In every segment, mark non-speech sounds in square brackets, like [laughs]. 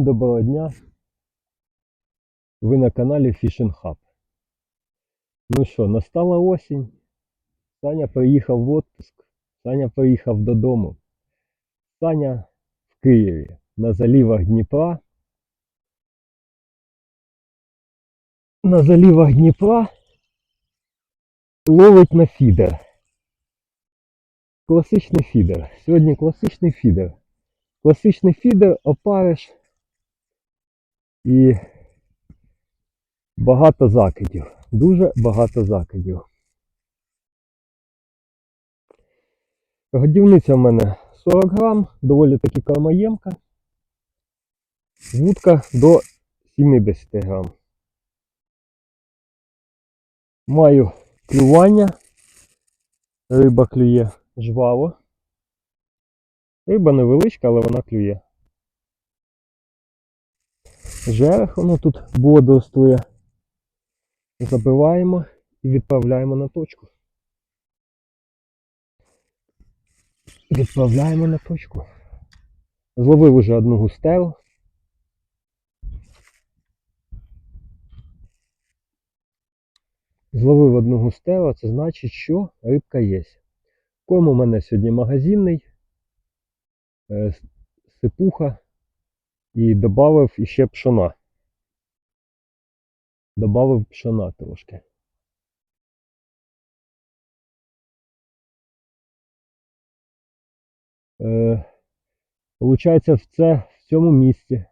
Всім доброго дня. Ви на каналі Fishing Hub. Ну що, настала осінь. Саня приїхав в отпуск. Саня приїхав додому. Саня в Києві на залівах Дніпра. На залівах Дніпра ловить на фідер. Класичний фідер. Сьогодні класичний фідер. Класичний фідер, опариш і багато закидів. Дуже багато закидів. Годівниця в мене 40 грам, доволі таки кормоємка. Вудка до 70 грам. Маю клювання. Риба клює жваво. Риба невеличка, але вона клює. Жерех воно тут бодрствує. Забиваємо і відправляємо на точку. Відправляємо на точку. Зловив уже одну густелу. Зловив одну густелу, це значить, що рибка є. Корм у мене сьогодні магазинний, е, сипуха і додав іще пшона. Добавив пшона трошки. Е, Получається, в це в цьому місці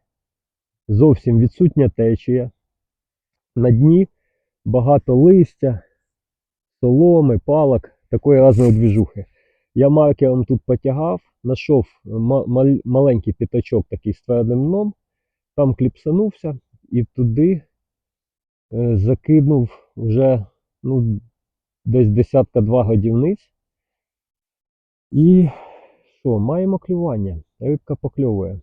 зовсім відсутня течія. На дні багато листя, соломи, палок, такої різної двіжухи. Я маркером тут потягав, знайшов маленький п'ятачок такий з твердим дном, там кліпсанувся і туди е, закинув вже ну, десь десятка два годівниць. І що, маємо клювання. Рибка покльовує.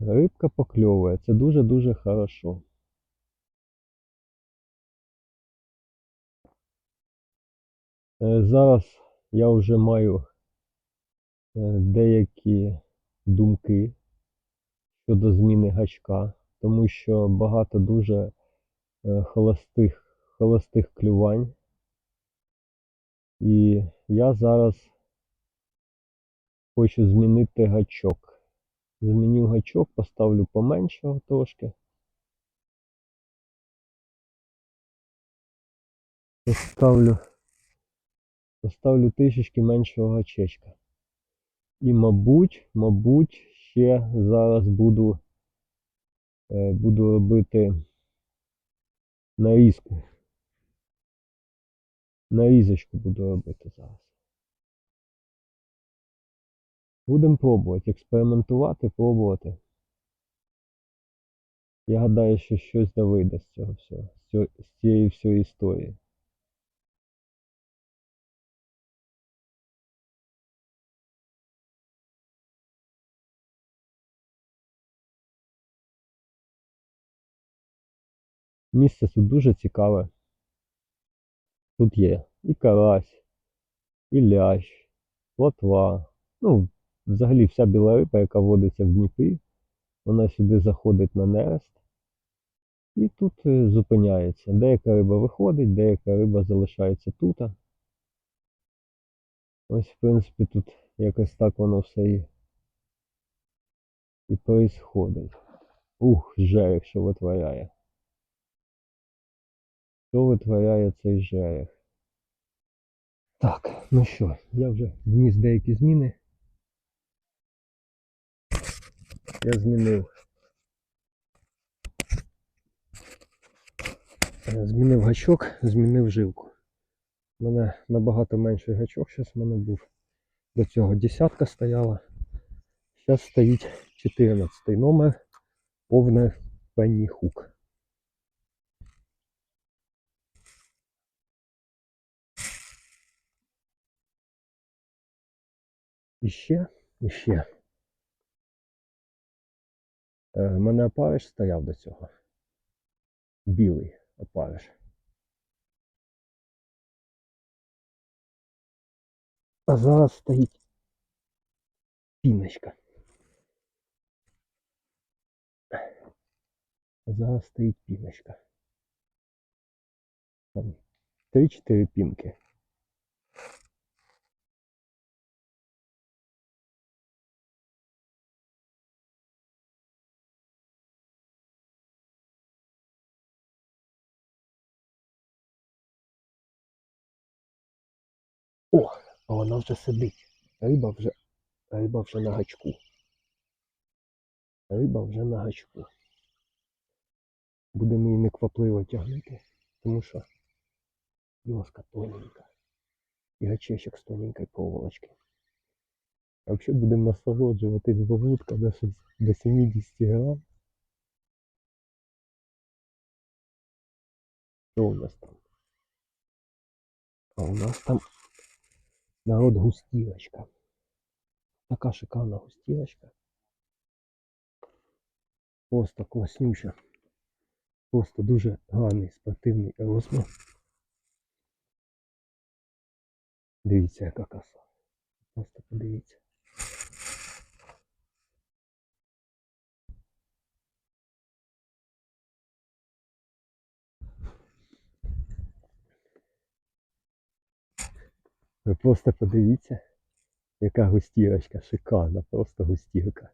Рибка покльовує. Це дуже-дуже хорошо. Зараз я вже маю е, деякі думки щодо зміни гачка, тому що багато дуже е, холостих, холостих клювань. І я зараз хочу змінити гачок. Зміню гачок, поставлю поменшого трошки. Поставлю, поставлю трішечки меншого гачечка. І, мабуть, мабуть, ще зараз буду, е, буду робити нарізку. Нарізочку буду робити зараз. Будемо пробувати, експериментувати, пробувати. Я гадаю, що щось да вийде з цього всього, з цієї всієї історії. Місце тут дуже цікаве. Тут є і карась, і лящ, плотва. Ну, взагалі вся біла риба, яка водиться в Дніпрі, вона сюди заходить на нерест і тут е, зупиняється. Деяка риба виходить, деяка риба залишається тут. Ось, в принципі, тут якось так воно все і, і происходить. Ух, жерех, що витворяє. Що витворяє цей жерех? Так, ну що, я вже вніс деякі зміни. Я змінив. Змінив гачок, змінив жилку. У мене набагато менший гачок зараз в мене був. До цього десятка стояла. Зараз стоїть 14 номер, повний пенні хук. І ще, і. У е, мене опавиш стояв до цього. Білий опавиш. А зараз стоїть піночка. Зараз стоїть піночка. Там 3-4 пінки. О, а вона вже сидить. Риба вже, риба вже на гачку. Риба вже на гачку. Будемо її неквапливо тягнути, тому що йоска тоненька. І гачечок з тоненької проволочки. А взагалі будемо насолоджуватись вовутка до, до 70 грам. Що у нас там? А у нас там народ густівочка. Така шикарна густівочка. Просто класнюча. Просто дуже гарний спортивний розмір. Дивіться, яка краса. Просто подивіться. Ви просто подивіться, яка густірочка, шикарна, просто густірка.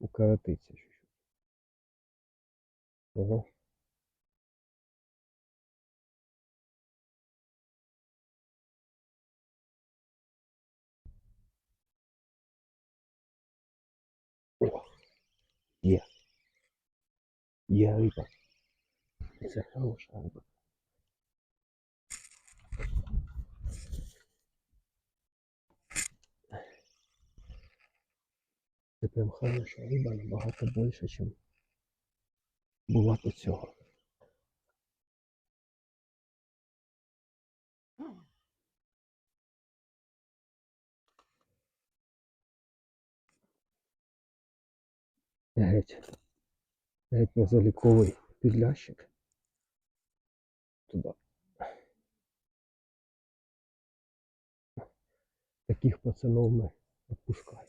Укоротиться. Ого. Є. Є риба. Це хороша риба. Це прям хороша риба, набагато більше, ніж була до цього. Геть. Геть незаліковий підлящик. Туди. Таких пацанов ми відпускаємо.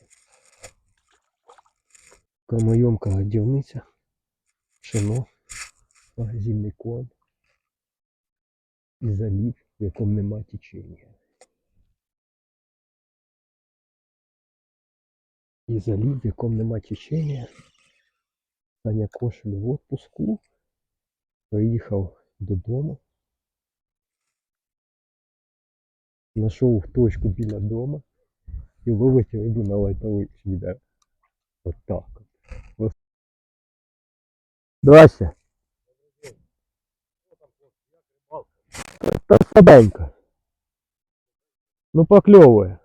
Кормойомка годівниця, пшено, магазинний корм і залів, в якому нема течення. І залів, в якому нема течення. Саня Кошель в отпуску. Приїхав додому. Знайшов точку біля дома і ловить на лайтовий фідер. От так от. Ось. Здрасте. Та- слабенько. Ну покльовує.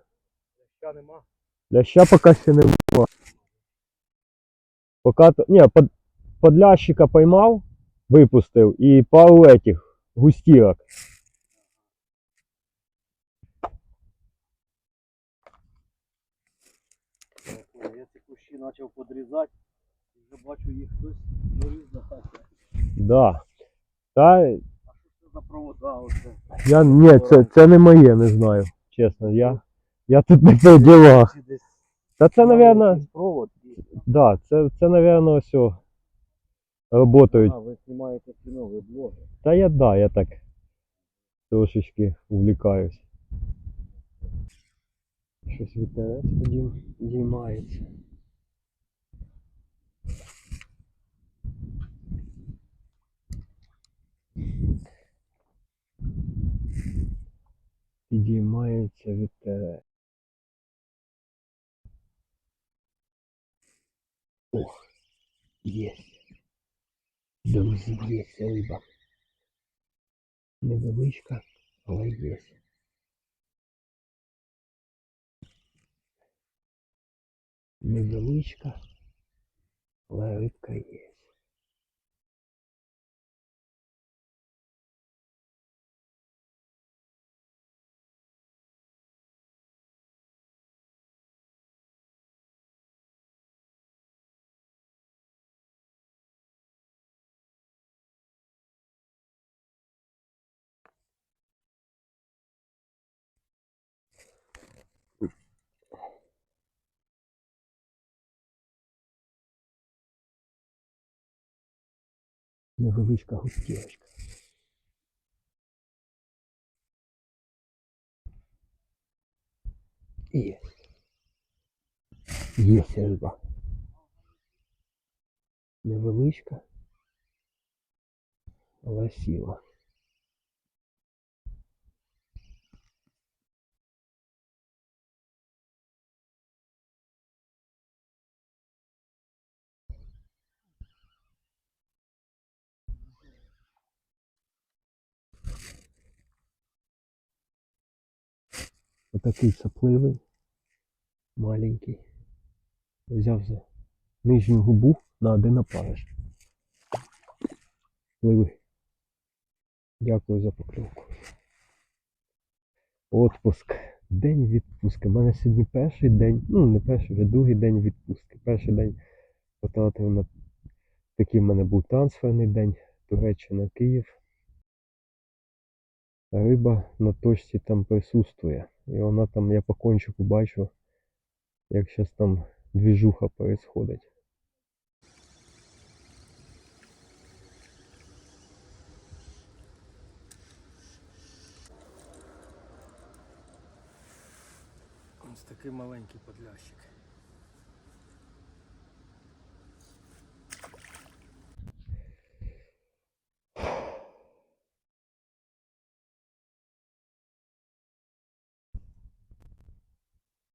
Ляща нема. Ляща поки ще нема. Пока то. Ні, под, подлящика поймав, випустив і пару этих густірок. Я ці кущі почав подрізати. Вже бачу їх хтось доріз захоче. Да. Та А що це за провода оце? я ні, це, це не моє, не знаю. Чесно, я, я тут не по ділах. Десь Та це, напевно, якийсь провод. і- да, це, це, напевно, все. Работають. А, ви знімаєте кіно, ви блогер. Та я да, я так трошечки увлікаюсь. Щось вітерець подім діймається. Підіймається вітерець. Ох, є. Друзі, є риба. Невеличка, але є. Невеличка, але рибка є. Невеличка густілочка. Є. Є риба. Невеличка, але сіла. Отакий сапливий, маленький. Взяв за нижню губу на один опариш. Пливи. Дякую за покльовку. Отпуск. День відпустки. У мене сьогодні перший день, ну не перший, вже другий день відпустки. Перший день потратив на такий в мене був трансферний день. Туреччина, Київ. Риба на точці там присутствує. І вона там, я по кончику бачу, як зараз там двіжуха происходить. Ось такий маленький подлящик.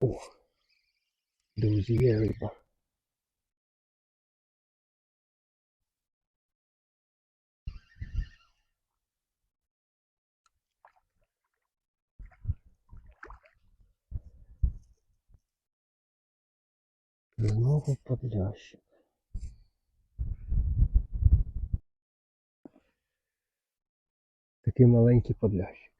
О, друзі, є риба. Знову подлящик. Такий маленький подлящик.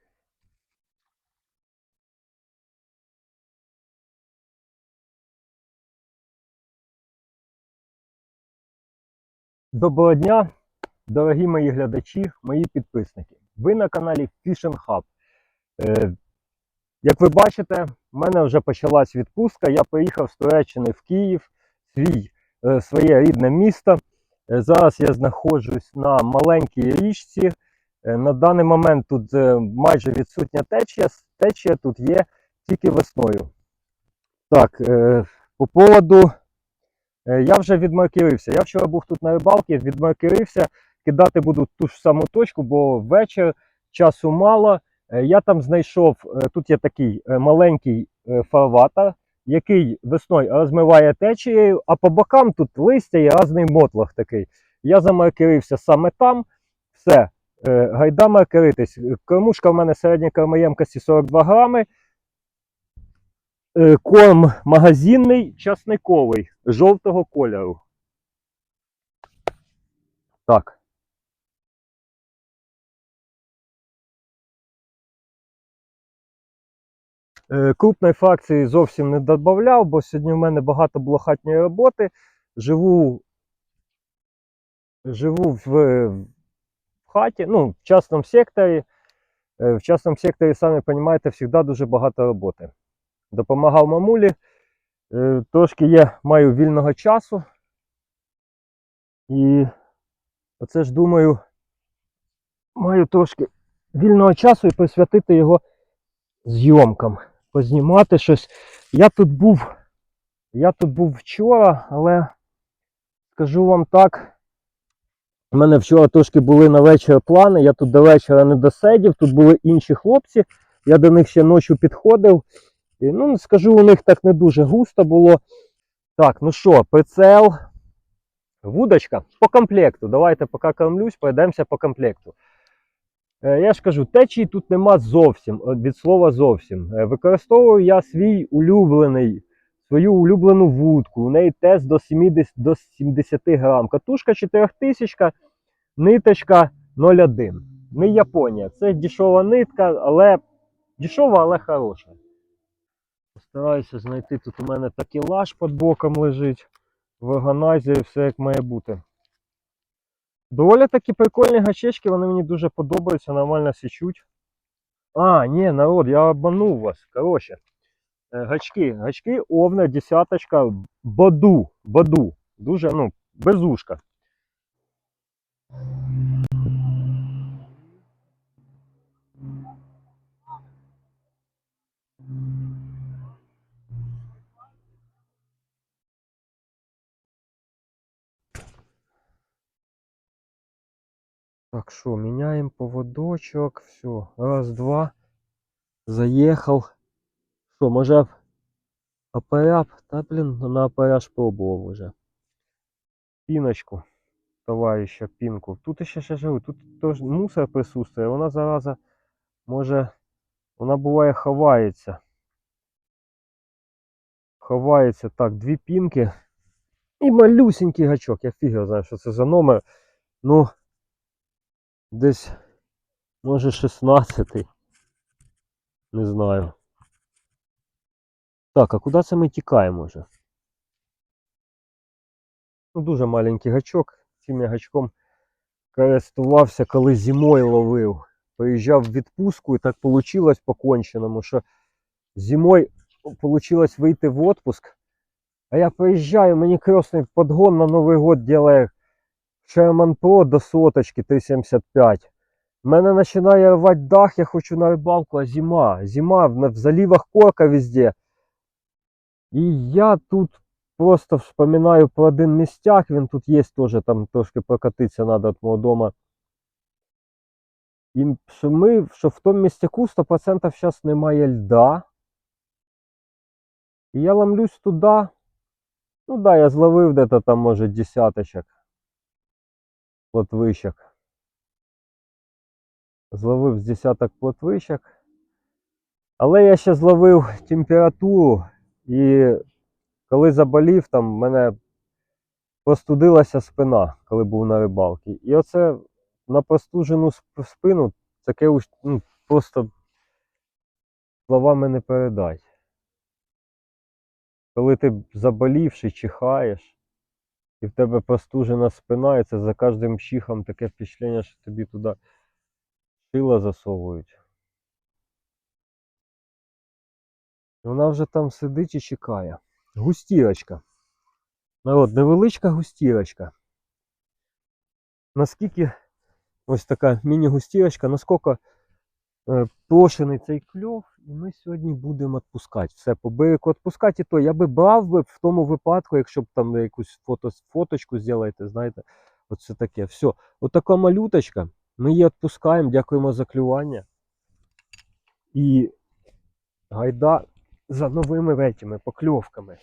Доброго дня, дорогі мої глядачі, мої підписники. Ви на каналі Fishing Hub. Е, як ви бачите, в мене вже почалась відпустка. Я приїхав з Туреччини в Київ, свій, е, своє рідне місто. Е, зараз я знаходжусь на маленькій річці. Е, на даний момент тут е, майже відсутня течія. Течія тут є тільки весною. Так, е, по поводу. Е, Я вже відмаркірився. Я вчора був тут на рибалці, відмаркірився. Кидати буду ту ж саму точку, бо вечір часу мало. Е, Я там знайшов, е, тут є такий маленький фарватер, який весною розмиває течією, а по бокам тут листя і різний мотлох такий. Я замаркерився саме там. Все, гайда маркеритись. Кормушка в мене середня кормоємкості 42 грами. Е, Корм магазинний, часниковий, жовтого кольору. Так. Е, Крупної фракції зовсім не додавав, бо сьогодні в мене багато було хатньої роботи. Живу, живу в, в хаті, ну, в частному секторі. Е, В частному секторі, самі розумієте, завжди дуже багато роботи. Допомагав мамулі. Е, Трошки є, маю вільного часу. І оце ж думаю, маю трошки вільного часу і присвятити його зйомкам. Познімати щось. Я тут був, я тут був вчора, але скажу вам так. У мене вчора трошки були на вечір плани. Я тут до вечора не досидів, тут були інші хлопці. Я до них ще ночі підходив. І, ну, скажу, у них так не дуже густо було. Так, ну що, прицел, вудочка по комплекту. Давайте поки кормлюсь, пройдемося по комплекту. Е, я ж кажу, течії тут нема зовсім, від слова зовсім. Е, Використовую я свій улюблений, свою улюблену вудку. У неї тест до 70, до 70 грам. Катушка 4000, ниточка 0,1. Не Японія. Це дешова нитка, але дешова, але хороша. Постараюся знайти. Тут у мене такелаж під боком лежить. В органайзері все як має бути. Доволі такі прикольні гачечки, вони мені дуже подобаються, нормально січуть. А, ні, народ, я обманув вас. Коротше. е, Гачки, гачки овна, десяточка, баду, баду. Дуже, ну, без Так, що, міняємо поводочок. Все. Раз, два. Заїхав. Що, може апарат? Та, блін, на апарат пробував уже. Піночку. Товарища пінку. Тут ще ще живу. Тут теж мусор присутствує. Вона зараза може. Вона буває ховається. Ховається так, дві пінки. І малюсенький гачок. Я фіг знаю, що це за номер. Ну, десь, може, 16. Не знаю. Так, а куди це ми тікаємо вже? Ну, дуже маленький гачок. Цим я гачком користувався, коли зимою ловив. Поїжджав в відпустку і так вийшло по-конченому, що зимою вийшло вийти в отпуск. А я приїжджаю, мені крестний подгон на Новий год делає Sherman Pro до соточки 375. У мене починає рвати дах, я хочу на рибалку, а зима. Зима, в, заливах корка везде. І я тут просто вспоминаю про один містяк, він тут є теж, там трошки прокатитися треба від мого дома. І що ми, що в тому містяку 100% зараз немає льда. І я ломлюсь туди. Ну да, я зловив де-то там, може, десяточок. Плотвищок. Зловив з десяток плотвищок. Але я ще зловив температуру і коли заболів, там в мене простудилася спина, коли був на рибалці. І оце на простужену спину таке ну, просто словами не передать. Коли ти заболівши, чихаєш, і в тебе простужена спина, і це за кожним чихом таке впечатлення, що тобі туди шила засовують. Вона вже там сидить і чекає. Густірочка. Народ, невеличка густірочка. Наскільки ось така міні-густірочка, наскільки е, прошений цей кльов, і ми сьогодні будемо відпускати. Все по берегу відпускати, і то я би брав би в тому випадку, якщо б там якусь фото, фоточку зробите, знаєте, оце таке. Все. Отака малюточка. Ми її відпускаємо, дякуємо за клювання. І гайда за новими этими покльовками.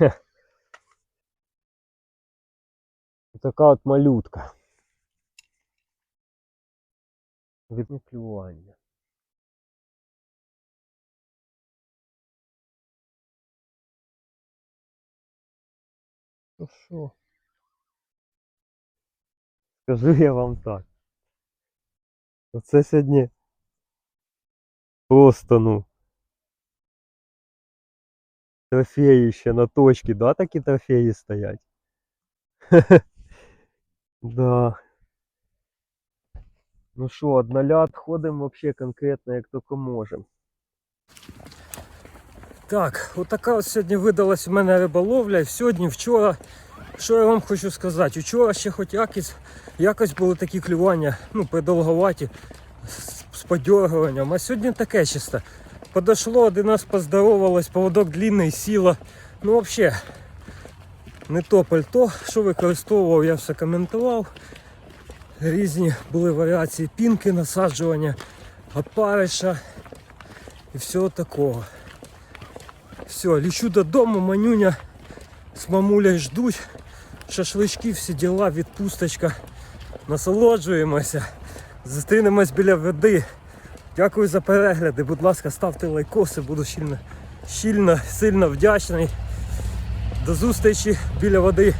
[laughs] На- Така от малютка. Від клювання. Ну що? Скажу я вам так. Оце сьогодні просто, ну. Трофеї ще на точці, да, такі трофеї стоять? [laughs] Да. Ну що, од нуля відходимо вообще конкретно, як тільки можемо. Так, отака от сьогодні видалась у мене риболовля. І сьогодні, вчора, що я вам хочу сказати, вчора ще хоч якось, якось були такі клювання, ну, придолговаті, з подергуванням. А сьогодні таке чисто. Подошло, один раз поздоровалось, поводок длинний, сіла. Ну, взагалі, не то пальто, що використовував, я все коментував. Різні були варіації пінки, насаджування, опариша і всього такого. Все, лечу додому, манюня з мамулею ждуть. Шашлички, всі діла, відпусточка. Насолоджуємося. Зустрінемось біля води. Дякую за перегляди. Будь ласка, ставте лайкоси, буду щільно, щільно, сильно вдячний. До зустрічі біля води.